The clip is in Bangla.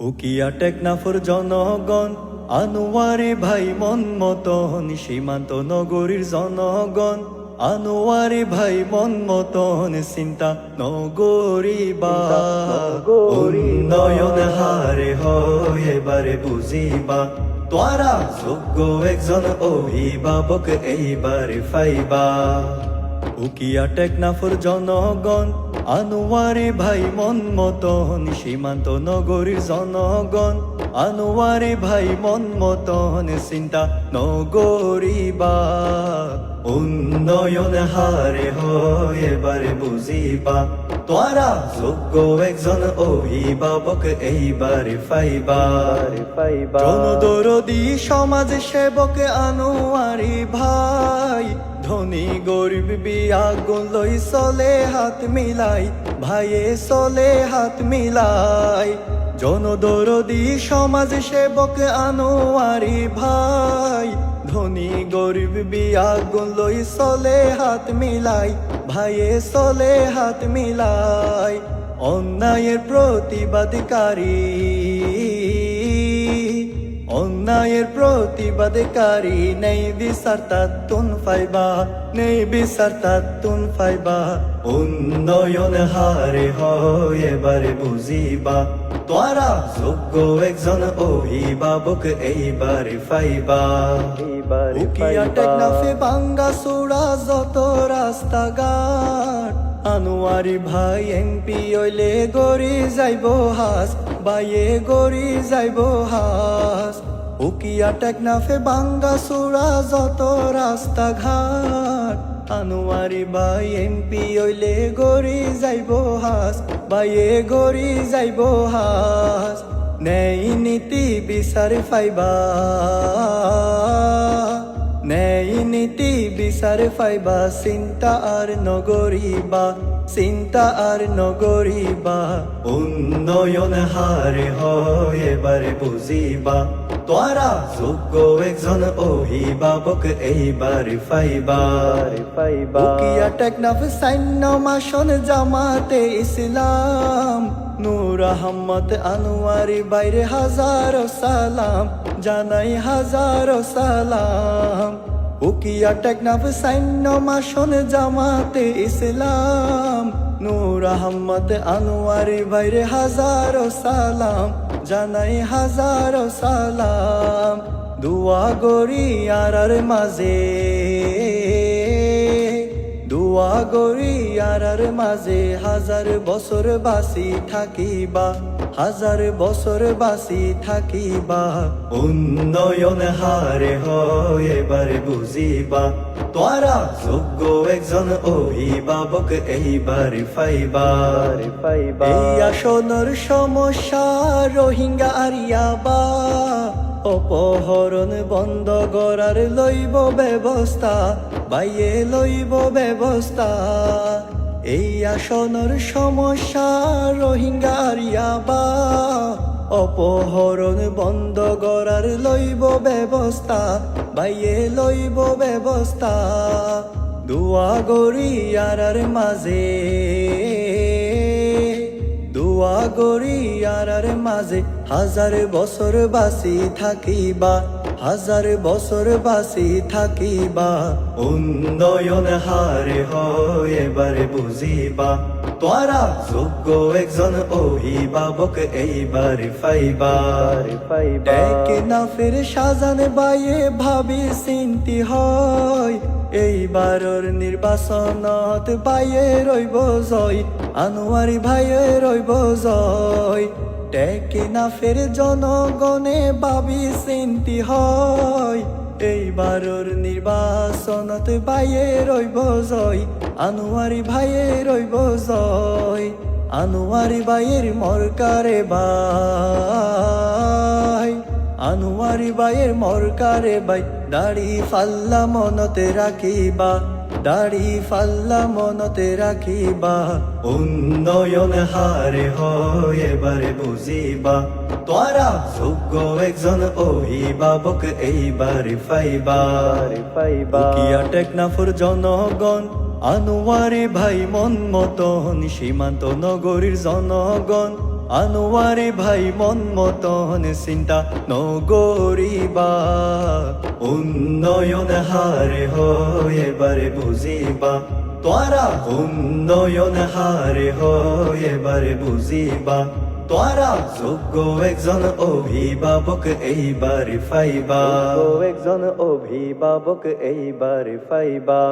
উকিয়া টেকনাফর জনগণ, আনোয়ারে ভাই মন মতন সীমান্ত নগরীর জনগণ, আনোয়ারে ভাই মন মতন চিন্তা নগরী বা উন্নয়ন হারে এবারে বুঝিবা তোরা যোগ্য একজন অভিভাবক, এইবারে ফাইবা। উকিয়া টেকনাফর জনগণ আনোয়ারে ভাই মন মতন সীমান্ত নগরীর জনগণ। আনোয়ারে ভাই মন মতন চিন্তা নগরী বা। উন্নয়ন হারে হয় এবারে বুঝিবা। তোরা যোগ্য একজন অভিভাবক এইবারে ফাইবার। জনদরদি সমাজ সেবক আনোয়ারি ভাই ধনী গরিব বিয়া লই চলে হাত মিলাই, ভাইয়ে চলে হাত মিলাই। জনদরদি সমাজ সেবক আনোয়ারি ভাই, ধনী গরিব বিয়া লই চলে হাত মিলাই, ভাইয়ে চলে হাত মিলাই। অন্যায়ের প্রতিবাদকারী অন্যায়ের প্রতিবাদকারী নেই বিচার তাত্তুন ফাইবা নেই বিচার তাত্তুন ফাইবা। উন্নয়ন হারে হয় এবারে বুঝিবা তোরা যোগ্য একজন অভিভাবক এইবারে ফাইবা। টেকনাফে বাঙ্গা সুরা যত রাস্তাঘাট আনোয়ারি ভাই এমপি ওইলে গড়ি যাইব হাস। বাইয়ে গড়ি যাইব হাস। উকিয়া টেকনাফে বাঙ্গা সুরা যত রাস্তাঘাট। আনোয়ারি ভাই এমপি ওইলে গড়ি যাইব হাস, বাইয়ে গড়ি যাইব হাস। নেই নীতি বিচার ফাইবা নেই নীতি বিচার ফাইবা চিন্তা আর নগরিবা চিন্তা আর নগরিবা, উন্নয়ন হারে হয় এবারে বুঝিবা। তোরা যোগ্য একজন অভিভাবক, এইবারে ফাইবার উকিয়া টেকনাফ সাইন্য মাসন জামাতে ইসলাম, নূর আহমদ আনোয়ারি বাইরে হাজার সালাম, জানাই হাজার সালাম। উকিয়া টেকনাফ সাইন্য মাসন জামাতে ইসলাম। নূর আহমদ আনোয়ারি বাইরে হাজার সালাম, জানাই হাজার সালাম। দুয়া গরি আর মাঝে, দুয়া গরি আর মাঝে। হাজার বছর বাসি থাকিবা হাজার বছর বাসি থাকিবা, উন্নয়ন হারে হয় এবারে বুঝিবা। তোরা যোগ্য একজন অভিভাবক এইবারে ফাইবার এই আসনের সমস্যা রোহিঙ্গা আরিয়াবা, অপহরণ বন্ধ করার লইব ব্যবস্থা, বাইয়ে লইব ব্যবস্থা। এই আসনের সমস্যা রোহিঙ্গারিয়াবা অপহরণ বন্ধ করার লইব ব্যবস্থা, বাইয়ে লইব ব্যবস্থা। দুয়া গরি আর মাঝে, দোয়া গরি আর মাঝে। হাজার বছর বাসি থাকিবা। হাজার বছর বাসি থাকিবা, উন্নয়ন হারে হয় এবারে বুঝিবা। তোরা যোগ্য একজন অভিভাবক এইবারে ফাইবার। না ফের সাজান বাইয়ে ভাবি চিন্তি হয়। এইবারর নির্বাচনত বাইয়ে রইব জয়, আনোয়ারি ভাইয়ে রইব জয়। টেকে না ফের জনগণে ভাবি চিন্তি হয়। এইবারর নির্বাচনত বাইয়ে রইব জয়, আনোয়ারি ভাইয়ে রইব জয়, আনোয়ারি বাইয়ের মরকারে বাই আনোয়ারি বাইয়ের মরকারে বাই দাড়ি ফাল্লা মনতে রাখিবা। দাড়ি ফাল্লা মনতে রাখিবা, উন্নয়ন হারে হয় এবারে বুঝিবা। তোরা যোগ্য একজন অভিভাবক এইবারে ফাইবার উকিয়া টেকনাফর জনগণ, আনোয়ারে ভাই মন মতন সীমান্ত নগরীর জনগণ, আনোয়ারি ভাই মন মতন চিন্তা নগরিবা উন্নয়ন হারে হয়, এবারে বুঝিবা। তোরা উন্নয়ন হারে হয়, এবারে বুঝিবা। তোরা যোগ্য একজন অভিভাবক, এইবারে ফাইবা। একজন অভিভাবক, এইবারে ফাইবা।